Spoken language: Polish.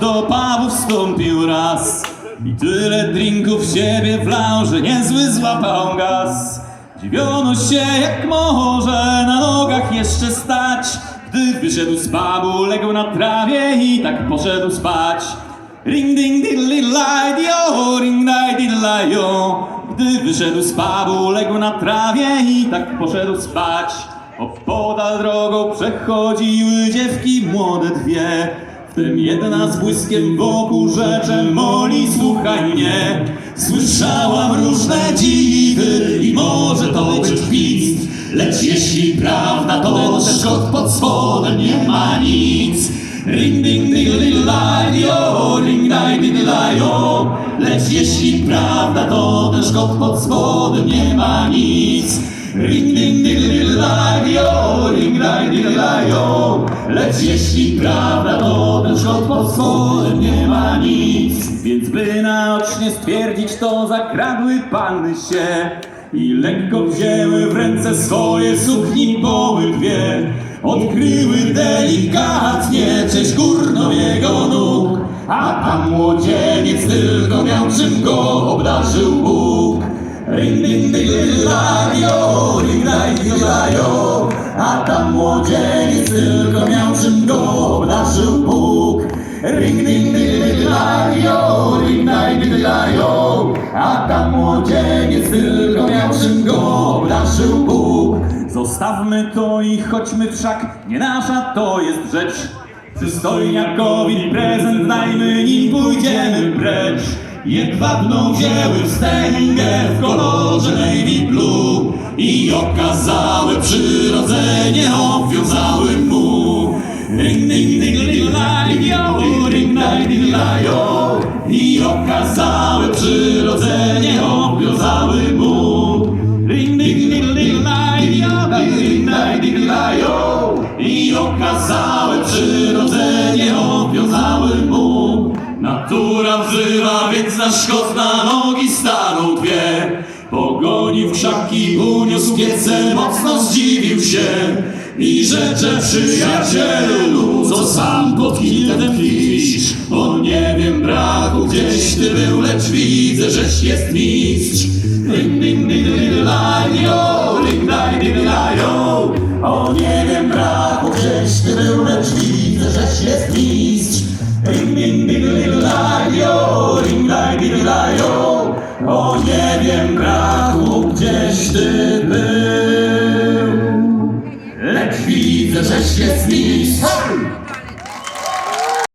do pubu wstąpił raz I tyle drinków w siebie wlał, że niezły złapał gaz. Dziwiono się jak może na nogach jeszcze stać Gdy wyszedł z pubu, legł na trawie i tak poszedł spać. Ring ding diddly lie dio, ring dai diddly yo. Gdy wyszedł z pubu, legł na trawie i tak poszedł spać. Opodal drogą przechodziły dziewki młode dwie tym jedna z błyskiem wokół rzecze Moli, słuchaj mnie. Słyszałam różne dziwy i może to być gwizd Lecz jeśli prawda, to kot pod spodem nie ma nic. Ring ding diddly lie yo, ring dai diddly yo Lecz jeśli prawda, to też kot pod spodem nie ma nic. Ring ding diddly lie yo, ring dai diddly yo Lecz jeśli prawda, to też kot pod spodem nie ma nic. Więc by naocznie stwierdzić to, zakradły panny się i lekko wzięły w ręce swoje sukni poły dwie Odkryły delikatnie A tam młodzieniec tylko miał czym go obdarzył Bóg. Ring ding ding lajo, ring ding ding lajo A tam młodzieniec tylko miał czym go obdarzył Bóg. Ring ding ding lajo, ring ding ding lajo A tam młodzieniec tylko miał czym go obdarzył Bóg. Zostawmy to i chodźmy wszak, nie nasza to jest rzecz Przystojniakowi prezent dajmy, nim pójdziemy precz. Jedwabną wzięły wstęgę w kolorze navy blue I okazały przyrodzenie, obwiązały mu. Ring ding ding ding lajo, ring ding lajo I okazały przyrodzenie, obwiązały mu ring ding ding lajo I okazały przyrodzenie, obwiązały mu Natura wzywa, więc nasz kot na nogi stanął dwie Pogoni w krzaki, uniósł piece, mocno zdziwił się I rzecze przyjacielu, co sam pod kitem tkwisz Bo nie wiem braku, gdzieś ty był, lecz widzę, żeś jest mistrz ding ding ding ding O nie wiem braku, ty był, lecz widzę, żeś jest mistrz. Ring ding ding ding lajo, ring lajo O nie wiem braku, gdzieś ty był. Lecz widzę, żeś jest mistrz